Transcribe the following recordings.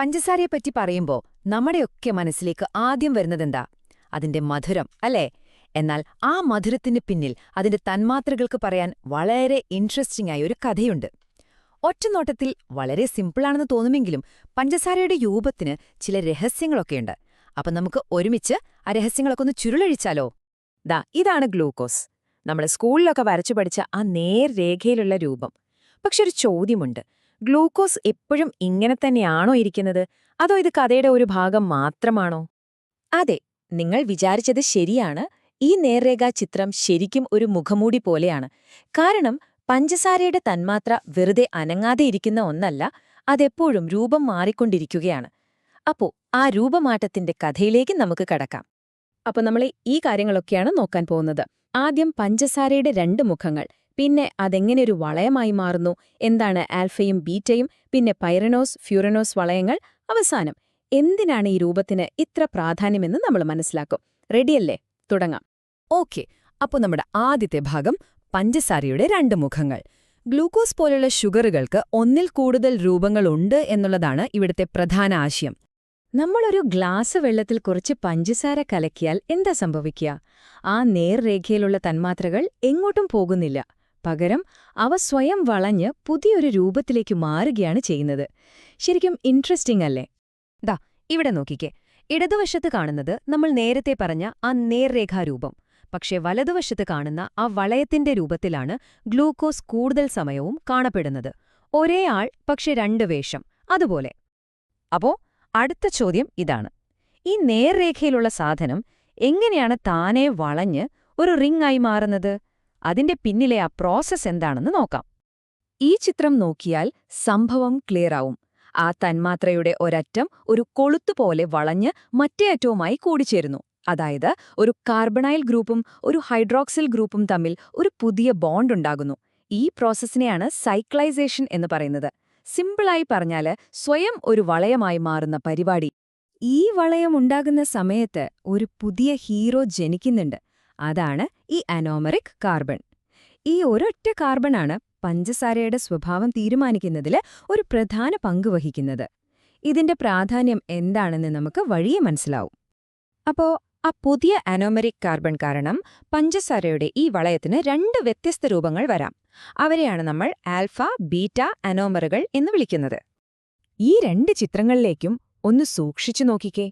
പഞ്ചസാരയെപ്പറ്റി പറയുമ്പോ നമ്മുടെയൊക്കെ മനസ്സിലേക്ക് ആദ്യം വരുന്നതെന്താ? അതിന്റെ മധുരം അല്ലേ? എന്നാൽ ആ മധുരത്തിന് പിന്നിൽ അതിന്റെ തന്മാത്രകൾക്ക് പറയാൻ വളരെ ഇൻട്രസ്റ്റിംഗ് ആയ ഒരു കഥയുണ്ട്. ഒറ്റനോട്ടത്തിൽ വളരെ സിമ്പിളാണെന്ന് തോന്നുമെങ്കിലും പഞ്ചസാരയുടെ രൂപത്തിന് ചില രഹസ്യങ്ങളൊക്കെയുണ്ട് അപ്പം നമുക്ക് ഒരുമിച്ച് ആ രഹസ്യങ്ങളൊക്കെ ഒന്ന് ചുരുളഴിച്ചാലോ? ദാ ഇതാണ് ഗ്ലൂക്കോസ്. നമ്മൾ സ്കൂളിലൊക്കെ വരച്ചു പഠിച്ച ആ നേർരേഖയിലുള്ള രൂപം. പക്ഷെ ഒരു ചോദ്യമുണ്ട്. ഗ്ലൂക്കോസ് എപ്പോഴും ഇങ്ങനെ തന്നെയാണോ ഇരിക്കുന്നത്? അതോ ഇത് കഥയുടെ ഒരു ഭാഗം മാത്രമാണോ? അതെ നിങ്ങൾ വിചാരിച്ചത് ശരിയാണ്. ഈ നേർരേഖാ ചിത്രം ശരിക്കും ഒരു മുഖമൂടി പോലെയാണ്. കാരണം പഞ്ചസാരയുടെ തന്മാത്ര വെറുതെ അനങ്ങാതെ ഇരിക്കുന്ന ഒന്നല്ല അതെപ്പോഴും രൂപം മാറിക്കൊണ്ടിരിക്കുകയാണ്. അപ്പോ ആ രൂപമാറ്റത്തിന്റെ കഥയിലേക്ക് നമുക്ക് കടക്കാം. അപ്പൊ നമ്മൾ ഈ കാര്യങ്ങളൊക്കെയാണ് നോക്കാൻ പോകുന്നത്. ആദ്യം പഞ്ചസാരയുടെ രണ്ട് മുഖങ്ങൾ. പിന്നെ അതെങ്ങനെ ഒരു വളയമായി മാറുന്നു? എന്താണ് ആൽഫയും ബീറ്റയും? പിന്നെ പൈറനോസ് ഫ്യൂറനോസ് വളയങ്ങൾ? അവസാനം എന്തിനാണ് ഈ രൂപത്തിന് ഇത്ര പ്രാധാന്യമെന്ന് നമ്മൾ മനസ്സിലാക്കും. റെഡിയല്ലേ? തുടങ്ങാം. ഓക്കെ അപ്പോൾ നമ്മുടെ ആദ്യത്തെ ഭാഗം പഞ്ചസാരയുടെ രണ്ട് മുഖങ്ങൾ. ഗ്ലൂക്കോസ് പോലുള്ള ഷുഗറുകൾക്ക് ഒന്നിൽ കൂടുതൽ രൂപങ്ങളുണ്ട് എന്നുള്ളതാണ് ഇവിടുത്തെ പ്രധാന ആശയം. നമ്മളൊരു ഗ്ലാസ് വെള്ളത്തിൽ കുറച്ച് പഞ്ചസാര കലക്കിയാൽ എന്താ സംഭവിക്കുക? ആ നേർരേഖയിലുള്ള തന്മാത്രകൾ എങ്ങോട്ടും പോകുന്നില്ല. പകരം അവ സ്വയം വളഞ്ഞ് പുതിയൊരു രൂപത്തിലേക്ക് മാറുകയാണ് ചെയ്യുന്നത്. ശരിക്കും ഇൻട്രസ്റ്റിംഗ് അല്ലേ? ദാ ഇവിടെ നോക്കിക്കേ. ഇടതുവശത്ത് കാണുന്നത് നമ്മൾ നേരത്തെ പറഞ്ഞ ആ നേർരേഖാരൂപം. പക്ഷേ വലതുവശത്ത് കാണുന്ന ആ വളയത്തിന്റെ രൂപത്തിലാണ് ഗ്ലൂക്കോസ് കൂടുതൽ സമയവും കാണപ്പെടുന്നത്. ഒരേ ആൾ പക്ഷെ രണ്ട് വേഷം. അതുപോലെ. അപ്പോ അടുത്ത ചോദ്യം ഇതാണ്. ഈ നേർരേഖയിലുള്ള സാധനം എങ്ങനെയാണ് താനെ വളഞ്ഞ് ഒരു റിംഗ് ആയി മാറുന്നത്? അതിന്റെ പിന്നിലെ ആ പ്രോസസ് എന്താണെന്ന് നോക്കാം. ഈ ചിത്രം നോക്കിയാൽ സംഭവം ക്ലിയറാവും ആ തന്മാത്രയുടെ ഒരറ്റം ഒരു കൊളുത്തുപോലെ വളഞ്ഞ് മറ്റേ അറ്റവുമായി കൂടിച്ചേരുന്നു. അതായത് ഒരു കാർബണൈൽ ഗ്രൂപ്പും ഒരു ഹൈഡ്രോക്സിൽ ഗ്രൂപ്പും തമ്മിൽ ഒരു പുതിയ ബോണ്ട് ഉണ്ടാകുന്നു. ഈ പ്രോസസ്സിനെയാണ് സൈക്ലൈസേഷൻ എന്ന് പറയുന്നത്. സിമ്പിളായി പറഞ്ഞാൽ സ്വയം ഒരു വളയമായി മാറുന്ന പരിപാടി. ഈ വളയം ഉണ്ടാകുന്ന സമയത്ത് ഒരു പുതിയ ഹീറോ ജനിക്കുന്നുണ്ട്. അതാണ് ഈ അനോമറിക് കാർബൺ ഈ ഒരൊറ്റ കാർബണാണ് പഞ്ചസാരയുടെ സ്വഭാവം തീരുമാനിക്കുന്നതിൽ ഒരു പ്രധാന പങ്ക് വഹിക്കുന്നത്. ഇതിന്റെ പ്രാധാന്യം എന്താണെന്ന് നമുക്ക് വഴിയെ മനസ്സിലാവും. അപ്പോ ആ പുതിയ അനോമറിക് കാർബൺ കാരണം പഞ്ചസാരയുടെ ഈ വളയത്തിന് രണ്ട് വ്യത്യസ്ത രൂപങ്ങൾ വരാം. അവരെയാണ് നമ്മൾ ആൽഫ ബീറ്റ അനോമറുകൾ എന്ന് വിളിക്കുന്നത്. ഈ രണ്ട് ചിത്രങ്ങളിലേക്കും ഒന്ന് സൂക്ഷിച്ചു നോക്കിക്കേ.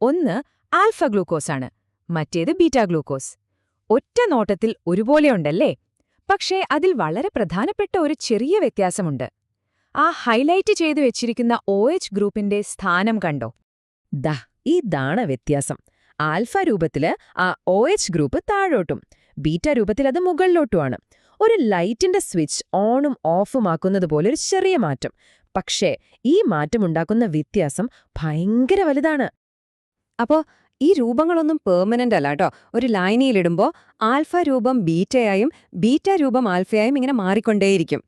ഒന്ന് ആൽഫ ഗ്ലൂക്കോസാണ് മറ്റേത് ബീറ്റ ഗ്ലൂക്കോസ്. ഒറ്റ നോട്ടത്തിൽ ഒരുപോലെയുണ്ടല്ലേ? പക്ഷേ അതിൽ വളരെ പ്രധാനപ്പെട്ട ഒരു ചെറിയ വ്യത്യാസമുണ്ട്. ആ ഹൈലൈറ്റ് ചെയ്തു വെച്ചിരിക്കുന്ന ഒ എച്ച് ഗ്രൂപ്പിന്റെ സ്ഥാനം കണ്ടോ? ദാ ഇതാണ് വ്യത്യാസം. ആൽഫ രൂപത്തിൽ ആ ഒ എച്ച് ഗ്രൂപ്പ് താഴോട്ടും ബീറ്റ രൂപത്തിൽ അത് മുകളിലോട്ടുമാണ്. ഒരു ലൈറ്റിന്റെ സ്വിച്ച് ഓണും ഓഫും ആക്കുന്നതുപോലെ ഒരു ചെറിയ മാറ്റം. പക്ഷേ ഈ മാറ്റമുണ്ടാക്കുന്ന വ്യത്യാസം ഭയങ്കര വലുതാണ്. അപ്പോ ഈ രൂപങ്ങളൊന്നും പെർമനന്റ് അല്ല കേട്ടോ. ഒരു ലൈനിയിലിടുമ്പോൾ ആൽഫ രൂപം ബീറ്റയായും ബീറ്റ രൂപം ആൽഫയായും ഇങ്ങനെ മാറിക്കൊണ്ടേയിരിക്കും.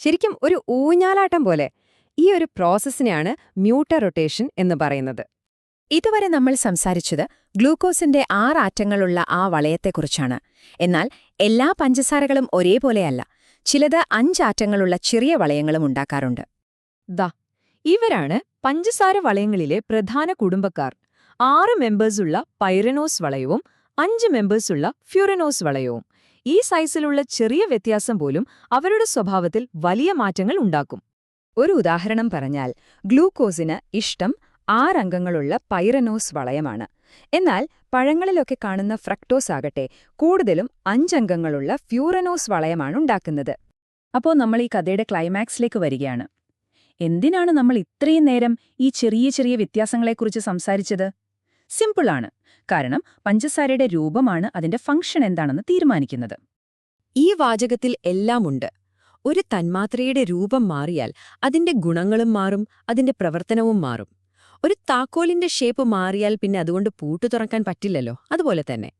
ശരിക്കും ഒരു ഊഞ്ഞാലാട്ടം പോലെ. ഈ ഒരു പ്രോസസ്സിനെയാണ് മ്യൂട്ട റൊട്ടേഷൻ എന്ന് പറയുന്നത്. ഇതുവരെ നമ്മൾ സംസാരിച്ചത് ഗ്ലൂക്കോസിന്റെ ആറ് ആറ്റങ്ങളുള്ള ആ വളയത്തെക്കുറിച്ചാണ്. എന്നാൽ എല്ലാ പഞ്ചസാരകളും ഒരേപോലെയല്ല. ചിലത് അഞ്ചാറ്റങ്ങളുള്ള ചെറിയ വളയങ്ങളും ഉണ്ടാക്കാറുണ്ട്. ദ ഇവരാണ് പഞ്ചസാര വളയങ്ങളിലെ പ്രധാന കുടുംബക്കാർ. ആറ് മെമ്പേഴ്സുള്ള പൈറനോസ് വളയവും അഞ്ച് മെമ്പേഴ്സുള്ള ഫ്യൂറനോസ് വളയവും. ഈ സൈസിലുള്ള ചെറിയ വ്യത്യാസം പോലും അവരുടെ സ്വഭാവത്തിൽ വലിയ മാറ്റങ്ങൾ ഉണ്ടാക്കും. ഒരു ഉദാഹരണം പറഞ്ഞാൽ ഗ്ലൂക്കോസിന് ഇഷ്ടം ആറംഗങ്ങളുള്ള പൈറനോസ് വളയമാണ്. എന്നാൽ പഴങ്ങളിലൊക്കെ കാണുന്ന ഫ്രക്ടോസ് ആകട്ടെ കൂടുതലും അഞ്ചംഗങ്ങളുള്ള ഫ്യൂറനോസ് വളയമാണ് ഉണ്ടാക്കുന്നത്. അപ്പോൾ നമ്മൾ ഈ കഥയുടെ ക്ലൈമാക്സിലേക്ക് വരികയാണ്. എന്തിനാണ് നമ്മൾ ഇത്രയും നേരം ഈ ചെറിയ ചെറിയ വ്യത്യാസങ്ങളെക്കുറിച്ച് സംസാരിച്ചത്? സിമ്പിളാണ് കാരണം പഞ്ചസാരയുടെ രൂപമാണ് അതിന്റെ ഫംഗ്ഷൻ എന്താണെന്ന് തീരുമാനിക്കുന്നത്. ഈ വാചകത്തിൽ എല്ലാമുണ്ട് ഒരു തന്മാത്രയുടെ രൂപം മാറിയാൽ അതിന്റെ ഗുണങ്ങളും മാറും അതിന്റെ പ്രവർത്തനവും മാറും. ഒരു താക്കോലിന്റെ ഷേപ്പ് മാറിയാൽ പിന്നെ അതുകൊണ്ട് പൂട്ടു തുറക്കാൻ പറ്റില്ലല്ലോ. അതുപോലെ തന്നെ.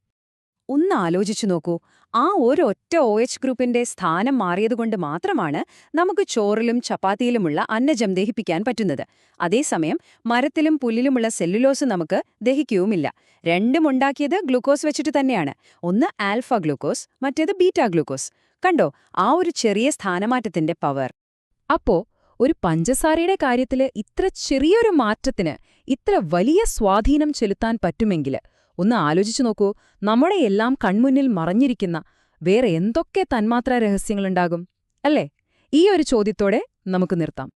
ഒന്ന് ആലോചിച്ചു നോക്കൂ. ആ ഒരൊറ്റ ഒ എച്ച് ഗ്രൂപ്പിന്റെ സ്ഥാനം മാറിയതുകൊണ്ട് മാത്രമാണ് നമുക്ക് ചോറിലും ചപ്പാത്തിയിലുമുള്ള അന്നജം ദഹിപ്പിക്കാൻ പറ്റുന്നത്. അതേസമയം മരത്തിലും പുല്ലിലുമുള്ള സെല്ലുലോസ് നമുക്ക് ദഹിക്കുകയുമില്ല. രണ്ടും ഉണ്ടാക്കിയത് ഗ്ലൂക്കോസ് വെച്ചിട്ട് തന്നെയാണ്. ഒന്ന് ആൽഫ ഗ്ലൂക്കോസ് മറ്റേത് ബീറ്റാ ഗ്ലൂക്കോസ്. കണ്ടോ? ആ ഒരു ചെറിയ സ്ഥാനമാറ്റത്തിന്റെ പവർ. അപ്പോ ഒരു പഞ്ചസാരയുടെ കാര്യത്തിൽ ഇത്ര ചെറിയൊരു മാറ്റത്തിന് ഇത്ര വലിയ സ്വാധീനം ചെലുത്താൻ പറ്റുമെങ്കിൽ ഒന്ന് ആലോചിച്ചു നോക്കൂ. നമ്മുടെ എല്ലാം കൺമുന്നിൽ മറഞ്ഞിരിക്കുന്ന വേറെ എന്തൊക്കെ തന്മാത്രാ രഹസ്യങ്ങളുണ്ടാകും അല്ലേ? ഈ ഒരു ചോദ്യത്തോടെ നമുക്ക് നിർത്താം.